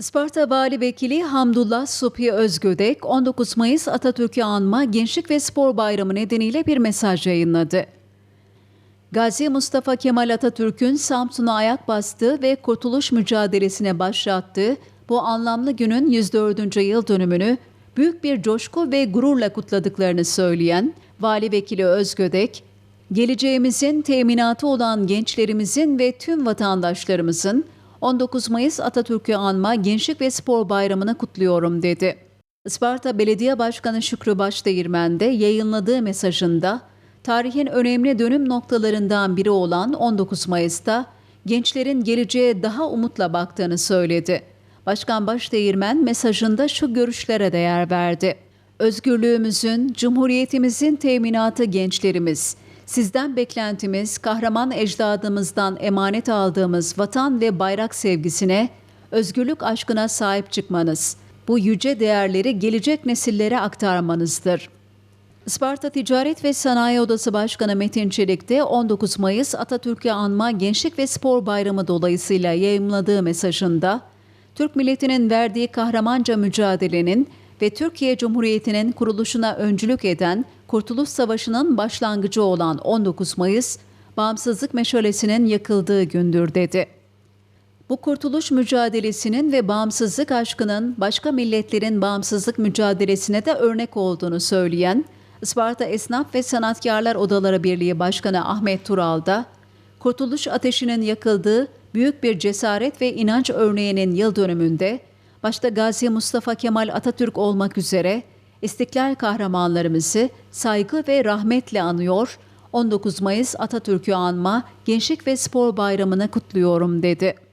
Isparta Vali Vekili Hamdullah Supi Özgödek 19 Mayıs Atatürk'ü anma Gençlik ve Spor Bayramı nedeniyle bir mesaj yayınladı. Gazi Mustafa Kemal Atatürk'ün Samsun'a ayak bastığı ve kurtuluş mücadelesine başlattığı bu anlamlı günün 104. yıl dönümünü büyük bir coşku ve gururla kutladıklarını söyleyen Vali Vekili Özgödek, geleceğimizin teminatı olan gençlerimizin ve tüm vatandaşlarımızın 19 Mayıs Atatürk'ü anma Gençlik ve Spor Bayramı'nı kutluyorum dedi. Isparta Belediye Başkanı Şükrü Başdeğirmen de yayınladığı mesajında tarihin önemli dönüm noktalarından biri olan 19 Mayıs'ta gençlerin geleceğe daha umutla baktığını söyledi. Başkan Başdeğirmen mesajında şu görüşlere de yer verdi. Özgürlüğümüzün, cumhuriyetimizin teminatı gençlerimiz. Sizden beklentimiz kahraman ecdadımızdan emanet aldığımız vatan ve bayrak sevgisine, özgürlük aşkına sahip çıkmanız. Bu yüce değerleri gelecek nesillere aktarmanızdır. Isparta Ticaret ve Sanayi Odası Başkanı Metin Çelik de 19 Mayıs Atatürk'ü anma Gençlik ve Spor Bayramı dolayısıyla yayımladığı mesajında, Türk milletinin verdiği kahramanca mücadelenin ve Türkiye Cumhuriyeti'nin kuruluşuna öncülük eden Kurtuluş Savaşı'nın başlangıcı olan 19 Mayıs, bağımsızlık meşalesinin yakıldığı gündür dedi. Bu kurtuluş mücadelesinin ve bağımsızlık aşkının başka milletlerin bağımsızlık mücadelesine de örnek olduğunu söyleyen Isparta Esnaf ve Sanatkarlar Odaları Birliği Başkanı Ahmet Tural da, Kurtuluş Ateşi'nin yakıldığı büyük bir cesaret ve inanç örneğinin yıl dönümünde, başta Gazi Mustafa Kemal Atatürk olmak üzere istiklal kahramanlarımızı saygı ve rahmetle anıyor, 19 Mayıs Atatürk'ü anma Gençlik ve Spor Bayramı'nı kutluyorum dedi.